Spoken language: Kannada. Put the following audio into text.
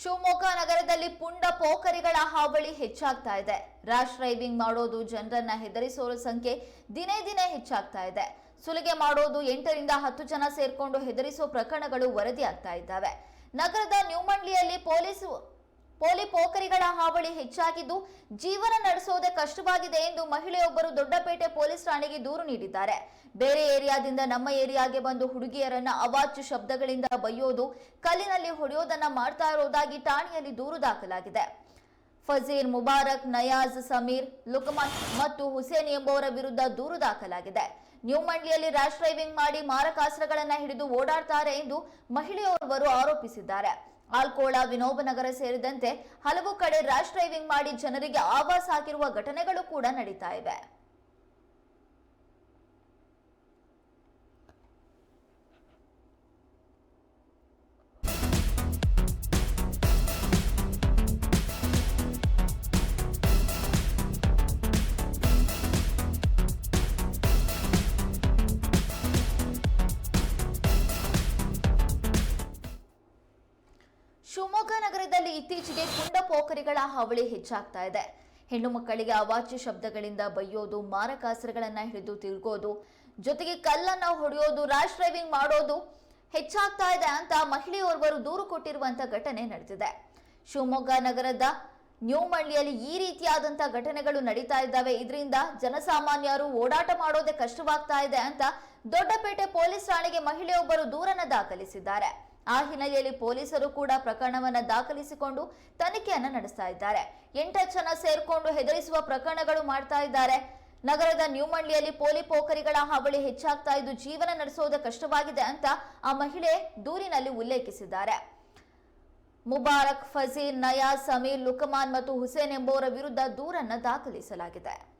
ಶಿವಮೊಗ್ಗ ನಗರದಲ್ಲಿ ಪುಂಡ ಪೋಖರಿಗಳ ಹಾವಳಿ ಹೆಚ್ಚಾಗ್ತಾ ಇದೆ. ರಾಶ್ ಡ್ರೈವಿಂಗ್ ಮಾಡೋದು ಜನರನ್ನ ಹೆದರಿಸೋ ಸಂಖ್ಯೆ ದಿನೇ ದಿನೇ ಹೆಚ್ಚಾಗ್ತಾ ಇದೆ. ಸುಲಿಗೆ ಮಾಡೋದು ಎಂಟರಿಂದ ಹತ್ತು ಜನ ಸೇರ್ಕೊಂಡು ಹೆದರಿಸೋ ಪ್ರಕರಣಗಳು ವರದಿಯಾಗ್ತಾ ಇದ್ದಾವೆ. ನಗರದ ನ್ಯೂಮಂಡ್ಲಿಯಲ್ಲಿ ಪೊಲೀಸ್ ಪೋಲಿ ಪೋಕರಿಗಳ ಹಾವಳಿ ಹೆಚ್ಚಾಗಿದ್ದು ಜೀವನ ನಡೆಸೋದೇ ಕಷ್ಟವಾಗಿದೆ ಎಂದು ಮಹಿಳೆಯೊಬ್ಬರು ದೊಡ್ಡಪೇಟೆ ಪೊಲೀಸ್ ಠಾಣೆಗೆ ದೂರು ನೀಡಿದ್ದಾರೆ. ಬೇರೆ ಏರಿಯಾದಿಂದ ನಮ್ಮ ಏರಿಯಾಗೆ ಬಂದು ಹುಡುಗಿಯರನ್ನ ಅವಾಚ್ಯ ಶಬ್ದಗಳಿಂದ ಬೈಯೋದು, ಕಲ್ಲಿನಲ್ಲಿ ಹೊಡೆಯೋದನ್ನ ಮಾಡ್ತಾ ಇರೋದಾಗಿ ಠಾಣೆಯಲ್ಲಿ ದೂರು ದಾಖಲಾಗಿದೆ. ಫಜೀರ್ ಮುಬಾರಕ್, ನಯಾಜ್ ಸಮೀರ್, ಲುಕ್ಮಾನ್ ಮತ್ತು ಹುಸೇನ್ ಎಂಬುವರ ವಿರುದ್ಧ ದೂರು ದಾಖಲಾಗಿದೆ. ನ್ಯೂ ಮಂಡ್ಲಿಯಲ್ಲಿ ರ್ಯಾಶ್ ಡ್ರೈವಿಂಗ್ ಮಾಡಿ ಮಾರಕಾಸ್ತ್ರಗಳನ್ನ ಹಿಡಿದು ಓಡಾಡ್ತಾರೆ ಎಂದು ಮಹಿಳೆಯೋರ್ವರು ಆರೋಪಿಸಿದ್ದಾರೆ. ಆಲ್ಕೋಳ, ವಿನೋಬನಗರ ಸೇರಿದಂತೆ ಹಲವು ಕಡೆ ರ್ಯಾಶ್ ಡ್ರೈವಿಂಗ್ ಮಾಡಿ ಜನರಿಗೆ ಆವಾಸ್ ಹಾಕಿರುವ ಘಟನೆಗಳು ಕೂಡ ನಡೀತಾ ಇವೆ. ಶಿವಮೊಗ್ಗ ನಗರದಲ್ಲಿ ಇತ್ತೀಚೆಗೆ ಕುಂಡ ಪೋಖರಿಗಳ ಹಾವಳಿ ಹೆಚ್ಚಾಗ್ತಾ ಇದೆ. ಹೆಣ್ಣು ಮಕ್ಕಳಿಗೆ ಅವಾಚ್ಯ ಶಬ್ದಗಳಿಂದ ಬೈಯೋದು, ಮಾರಕಾಸ್ತ್ರಗಳನ್ನ ಹಿಡಿದು ತಿರುಗೋದು, ಜೊತೆಗೆ ಕಲ್ಲನ್ನ ಹೊಡೆಯೋದು ರ್ಯಾಶ್ ಡ್ರೈವಿಂಗ್ ಮಾಡೋದು ಹೆಚ್ಚಾಗ್ತಾ ಇದೆ ಅಂತ ಮಹಿಳೆಯೋರ್ವರು ದೂರು ಕೊಟ್ಟಿರುವಂತ ಘಟನೆ ನಡೆದಿದೆ. ಶಿವಮೊಗ್ಗ ನಗರದ ನ್ಯೂಮಳ್ಳಿಯಲ್ಲಿ ಈ ರೀತಿಯಾದಂತ ಘಟನೆಗಳು ನಡೀತಾ ಇದ್ದಾವೆ. ಇದರಿಂದ ಜನಸಾಮಾನ್ಯರು ಓಡಾಟ ಮಾಡೋದೇ ಕಷ್ಟವಾಗ್ತಾ ಇದೆ ಅಂತ ದೊಡ್ಡಪೇಟೆ ಪೊಲೀಸ್ ಠಾಣೆಗೆ ಮಹಿಳೆಯೊಬ್ಬರು ದೂರನ್ನು ದಾಖಲಿಸಿದ್ದಾರೆ. ಆ ಹಿನ್ನೆಲೆಯಲ್ಲಿ ಪೊಲೀಸರು ಕೂಡ ಪ್ರಕರಣವನ್ನು ದಾಖಲಿಸಿಕೊಂಡು ತನಿಖೆಯನ್ನು ನಡೆಸ್ತಾ ಇದ್ದಾರೆ. ಎಂಟು ಜನ ಸೇರ್ಕೊಂಡು ಹೆದರಿಸುವ ಪ್ರಕರಣಗಳು ಮಾಡ್ತಾ ಇದ್ದಾರೆ. ನಗರದ ನ್ಯೂಮಂಡ್ಲಿಯಲ್ಲಿ ಪೋಲಿ ಪೋಖರಿಗಳ ಹಾವಳಿ ಹೆಚ್ಚಾಗ್ತಾ ಇದ್ದು ಜೀವನ ನಡೆಸೋದು ಕಷ್ಟವಾಗಿದೆ ಅಂತ ಆ ಮಹಿಳೆ ದೂರಿನಲ್ಲಿ ಉಲ್ಲೇಖಿಸಿದ್ದಾರೆ. ಮುಬಾರಕ್ ಫಜೀರ್ ನಯಾ ಸಮೀರ್, ಲುಕಮಾನ್ ಮತ್ತು ಹುಸೇನ್ ಎಂಬುವರ ವಿರುದ್ಧ ದೂರನ್ನು ದಾಖಲಿಸಲಾಗಿದೆ.